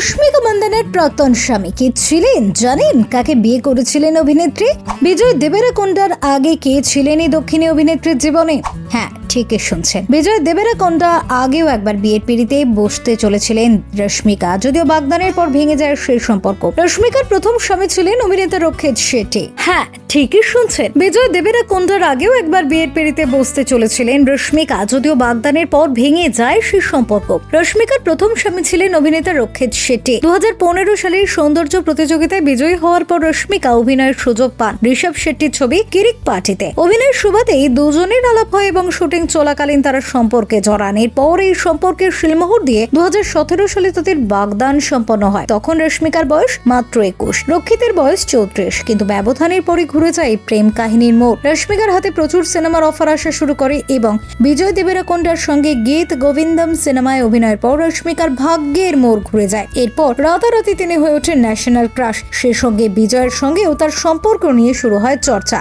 রশ্মিকা মন্দনের প্রাক্তন স্বামী কে ছিলেন? জানেন কাকে বিয়ে করেছিলেন অভিনেত্রী? বিজয় দেবেরাকোন্ডার আগে কে ছিলেন এই দক্ষিণী অভিনেত্রীর জীবনে? হ্যাঁ ঠিকই শুনছেন। বিজয় দেবেরাকোন্ডা আগেও একবার বিয়ের পিড়িতে বসতে চলেছিলেন রশ্মিকা। যদিও বাগদানের পর ভেঙে যায় সেই সম্পর্ক। রশ্মিকার প্রথম স্বামী ছিলেন অভিনেতা রক্ষিত শেট্টি হ্যাঁ ঠিকই শুনছেন। বিজয় দেবেরাকোন্ডার আগেও একবার বিয়ের পিড়িতে বসতে চলেছিলেন রশ্মিকা। যদিও বাগদানের পর ভেঙে যায় সেই সম্পর্ক। রশ্মিকার প্রথম স্বামী ছিলেন অভিনেতা রক্ষিত শেট্টি দু হাজার পনেরো সালের সৌন্দর্য প্রতিযোগিতায় বিজয়ী হওয়ার পর রশ্মিকা অভিনয়ের সুযোগ পান ঋষভ শেট্টির ছবি কিরিক পার্টিতে। অভিনয়ের সুবাদেই দুজনের আলাপ হয় এবং শুটিং চলাকালীন তারা সম্পর্কে জড়ান। এরপর এই সম্পর্কের শিলমোহর দিয়ে দু সালে তাদের বাগদান সম্পন্ন হয়। তখন রশ্মিকার বয়স মাত্র একুশ, রক্ষিতের বয়স চৌত্রিশ, কিন্তু ব্যবধানের পরে ঘুরে যায় প্রেম কাহিনীর মোড়। রশ্মিকার হাতে প্রচুর সিনেমার অফার আসা শুরু করে এবং বিজয় দেবেরাকোন্ডার সঙ্গে গীত গোবিন্দম সিনেমায় অভিনয়ের পর রশ্মিকার ভাগ্যের মোড় ঘুরে যায়। এরপর রাতারাতি তিনি হয়ে ওঠেন ন্যাশনাল ক্রাশ সে সঙ্গে বিজয়ের সঙ্গেও তার সম্পর্ক নিয়ে শুরু হয় চর্চা।